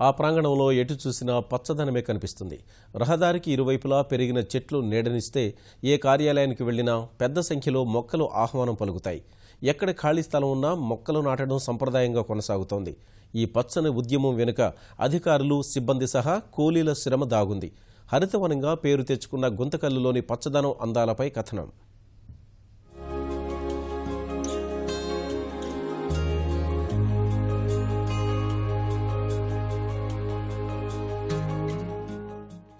ఆ ప్రాంగణంలో ఎటు చూసినా పచ్చదనమే కనిపిస్తుంది. రహదారికి ఇరువైపులా పెరిగిన చెట్లు నీడనిస్తే ఏ కార్యాలయానికి వెళ్ళినా పెద్ద సంఖ్యలో మొక్కలు ఆహ్వానం పలుకుతాయి. ఎక్కడ ఖాళీ స్థలం ఉన్నా మొక్కలు నాటడం సంప్రదాయంగా కొనసాగుతోంది. ఈ పచ్చని ఉద్యమం వెనుక అధికారులు సిబ్బంది సహా కూలీల శ్రమ దాగుంది. హరితవనంగా పేరు తెచ్చుకున్న గుంతకల్లులోని పచ్చదనం అందాలపై కథనం.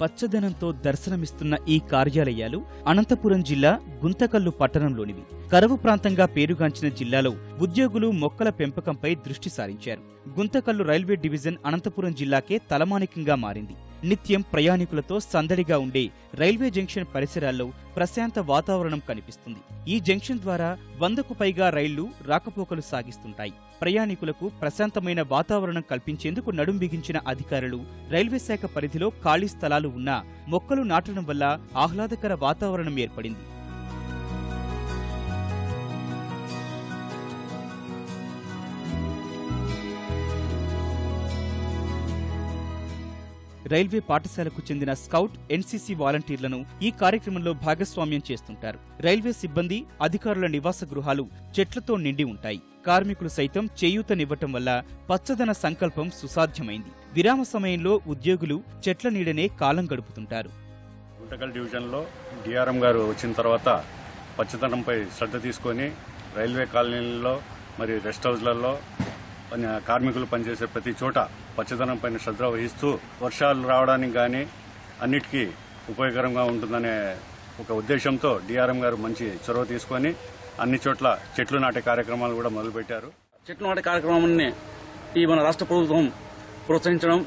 పచ్చదనంతో దర్శనమిస్తున్న ఈ కార్యాలయాలు అనంతపురం జిల్లా గుంతకల్లు పట్టణంలోనివి. కరవు ప్రాంతంగా పేరుగాంచిన జిల్లాలో ఉద్యోగులు మొక్కల పెంపకంపై దృష్టి సారించారు. గుంతకల్లు రైల్వే డివిజన్ అనంతపురం జిల్లాకే తలమానికంగా మారింది. నిత్యం ప్రయాణికులతో సందడిగా ఉండే రైల్వే జంక్షన్ పరిసరాల్లో ప్రశాంత వాతావరణం కనిపిస్తుంది. ఈ జంక్షన్ ద్వారా వందకు పైగా రైళ్ళు రాకపోకలు సాగిస్తుంటాయి. ప్రయాణికులకు ప్రశాంతమైన వాతావరణం కల్పించేందుకు నడుం బిగించిన అధికారులు రైల్వే శాఖ పరిధిలో ఖాళీ స్థలాలు ఉన్నా మొక్కలు నాటడం వల్ల ఆహ్లాదకర వాతావరణం ఏర్పడింది. రైల్వే పాఠశాలకు చెందిన స్కౌట్ ఎన్సీసీ వాలంటీర్లను ఈ కార్యక్రమంలో భాగస్వామ్యం చేస్తుంటారు. రైల్వే సిబ్బంది అధికారుల నివాస గృహాలు చెట్లతో నిండి ఉంటాయి. కార్మికులు సైతం చేయూతనివ్వటం వల్ల పచ్చదన సంకల్పం సుసాధ్యమైంది. విరామ సమయంలో ఉద్యోగులు చెట్ల నీడనే కాలం గడుపుతుంటారు. గుంటకల్ డివిజన్లో డిఆర్ఎం గారు వచ్చిన తర్వాత పచ్చదనంపై శ్రద్ధ తీసుకొని రైల్వే కాలనీలలో మరియు రెస్ట్ హౌస్లలో కార్మికులు పనిచేసే ప్రతి చోట పచ్చదనం పైన శ్రద్ధ వహిస్తూ వర్షాలు రావడానికి కానీ అన్నిటికీ ఉపయోగకరంగా ఉంటుందనే ఒక ఉద్దేశంతో డిఆర్ఎం గారు మంచి చొరవ తీసుకొని అన్ని చోట్ల చెట్లు నాటే కార్యక్రమాలు కూడా మొదలుపెట్టారు. చెట్లు నాటే కార్యక్రమాన్ని ఈ మన రాష్ట్ర ప్రభుత్వం ప్రోత్సహించడం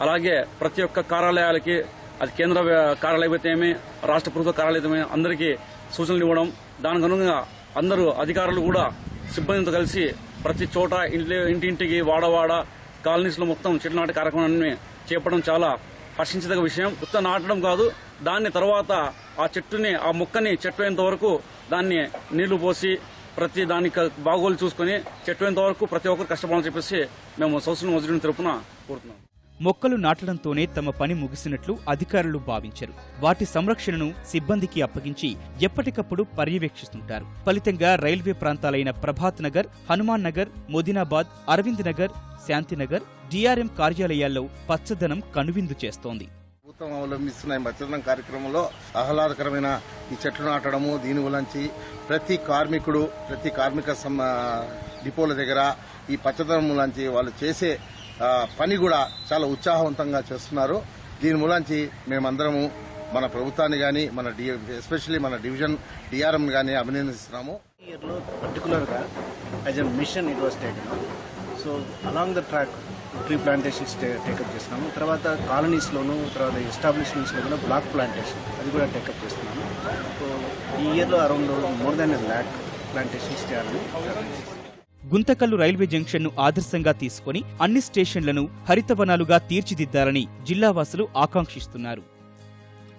అలాగే ప్రతి ఒక్క కార్యాలయాలకి అది కేంద్ర వ్య- కార్యాలయం అయితేమి రాష్ట్ర ప్రభుత్వ కార్యాలయమే అందరికీ సూచనలు ఇవ్వడం దానికి అనుగుణంగా అందరూ అధికారులు కూడా సిబ్బందితో కలిసి ప్రతి చోట ఇంటి ఇంటింటికి వాడవాడ కాలనీస్లో మొత్తం చెట్లు నాటే కార్యక్రమాన్ని చేపడం చాలా హర్షించదగ్గ విషయం. ఉత్త నాటడం కాదు దాన్ని తర్వాత ఆ చెట్టుని ఆ మొక్కని చెట్టు అయ్యేంత వరకు దాన్ని నీళ్ళు పోసి ప్రతి దానికి బాగోలు చూసుకుని చెట్టు అయ్యేంత వరకు ప్రతి ఒక్కరు కష్టపడాలని చెప్పేసి మేము సోషల్ మజుడిని తరపున కోరుతున్నాం. మొక్కలు నాటడంతోనే తమ పని ముగిసినట్లు అధికారులు భావించరు. వాటి సంరక్షణను సిబ్బందికి అప్పగించి ఎప్పటికప్పుడు పర్యవేక్షిస్తుంటారు. ఫలితంగా రైల్వే ప్రాంతాలైన ప్రభాత్ నగర్ హనుమాన్ నగర్ మోదినాబాద్ అరవింద్ నగర్ శాంతినగర్ డిఆర్ఎం కార్యాలయాల్లో పచ్చదనం కనువిందు చేస్తోంది. ప్రభుత్వం అవలంబిస్తున్న ఈ మత్స్యదనం కార్యక్రమంలో ఆహ్లాదకరమైన ఈ చెట్లు నాటడము దీని గురించి ప్రతి కార్మికుడు ప్రతి కార్మిక డిపోల దగ్గర ఈ పచ్చదనం లాంచి వాళ్ళు చేసే పని కూడా చాలా ఉత్సాహవంతంగా చేస్తున్నారు. దీని మూలాంచి మేమందరము మన ప్రభుత్వాన్ని కానీ మన డి ఎస్పెషల్లీ మన డివిజన్ డిఆర్ఎం కానీ అభినందిస్తున్నాము. ఇయర్లో పర్టికులర్గా as a mission it was taken so along the track tree plantations take up చేస్తున్నాము. తర్వాత కాలనీస్లోను తర్వాత ఎస్టాబ్లిష్మెంట్స్లో కూడా బ్లాక్ ప్లాంటేషన్ అది కూడా టేకప్ చేస్తున్నాము. సో ఈ ఇయర్లో around more than lakh plantations చేయాలని గుంతకల్లు రైల్వే జంక్షన్ను ఆదర్శంగా తీసుకుని అన్ని స్టేషన్లను హరితవనాలుగా తీర్చిదిద్దాలని జిల్లావాసులు ఆకాంక్షిస్తున్నారు.